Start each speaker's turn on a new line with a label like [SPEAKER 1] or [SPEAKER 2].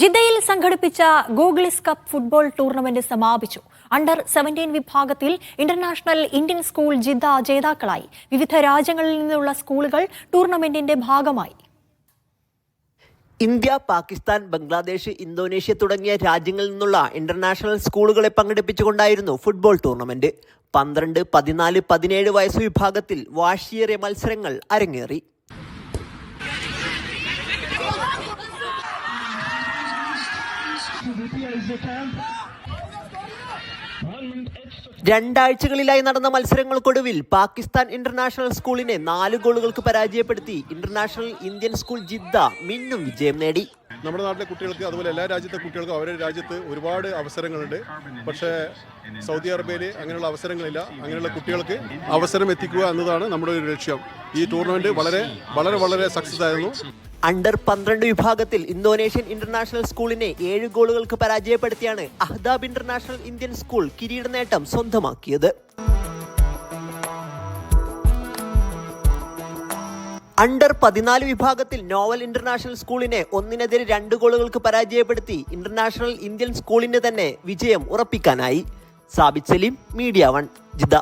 [SPEAKER 1] ജിദ്ദയിൽ സംഘടിപ്പിച്ച googlies cup football tournament സമാപിച്ചു. അണ്ടർ സെവന്റീൻ വിഭാഗത്തിൽ ഇന്റർനാഷണൽ ഇന്ത്യൻ സ്കൂൾ ജിദ്ദ ജേതാക്കളായി. വിവിധ രാജ്യങ്ങളിൽ നിന്നുള്ള സ്കൂളുകൾ ടൂർണമെന്റിന്റെ ഭാഗമായി.
[SPEAKER 2] ഇന്ത്യ പാകിസ്ഥാൻ ബംഗ്ലാദേശ് ഇന്തോനേഷ്യ തുടങ്ങിയ രാജ്യങ്ങളിൽ നിന്നുള്ള ഇന്റർനാഷണൽ സ്കൂളുകളെ പങ്കെടുപ്പിച്ചുകൊണ്ടായിരുന്നു ഫുട്ബോൾ ടൂർണമെന്റ്. പന്ത്രണ്ട് പതിനാല് പതിനേഴ് വയസ്സ് വിഭാഗത്തിൽ വാശിയേറിയ മത്സരങ്ങൾ അരങ്ങേറി. രണ്ടാഴ്ചകളിലായി നടന്ന മത്സരങ്ങൾക്കൊടുവിൽ പാകിസ്ഥാൻ ഇന്റർനാഷണൽ സ്കൂളിനെ നാല് ഗോളുകൾക്ക് പരാജയപ്പെടുത്തി ഇന്റർനാഷണൽ ഇന്ത്യൻ സ്കൂൾ ജിദ്ദ മിന്നും വിജയം നേടി.
[SPEAKER 3] നമ്മുടെ നാട്ടിലെ കുട്ടികൾക്ക് അതുപോലെ എല്ലാ രാജ്യത്തെ കുട്ടികൾക്കും അവരുടെ രാജ്യത്ത് ഒരുപാട് അവസരങ്ങളുണ്ട്. പക്ഷേ സൗദി അറേബ്യയിൽ അങ്ങനെയുള്ള അവസരങ്ങളില്ല. അങ്ങനെയുള്ള കുട്ടികൾക്ക് അവസരം എത്തിക്കുക എന്നതാണ് നമ്മുടെ ഒരു ലക്ഷ്യം. ഈ ടൂർണമെന്റ് വളരെ വളരെ വളരെ സക്സസ് ആയിരുന്നു.
[SPEAKER 2] അണ്ടർ പന്ത്രണ്ട് വിഭാഗത്തിൽ ഇന്തോനേഷ്യൻ ഇന്റർനാഷണൽ സ്കൂളിനെ ഏഴ് ഗോളുകൾക്ക് പരാജയപ്പെടുത്തിയാണ് അഹ്ദാബ് ഇന്റർനാഷണൽ ഇന്ത്യൻ സ്കൂൾ കിരീട നേട്ടം സ്വന്തമാക്കിയത്. അണ്ടർ പതിനാല് വിഭാഗത്തിൽ നോവൽ ഇന്റർനാഷണൽ സ്കൂളിനെ ഒന്നിനെതിരെ രണ്ട് ഗോളുകൾക്ക് പരാജയപ്പെടുത്തി ഇന്റർനാഷണൽ ഇന്ത്യൻ സ്കൂളിന് തന്നെ വിജയം ഉറപ്പിക്കാനായി. Sabith Saleem media one Jeddah.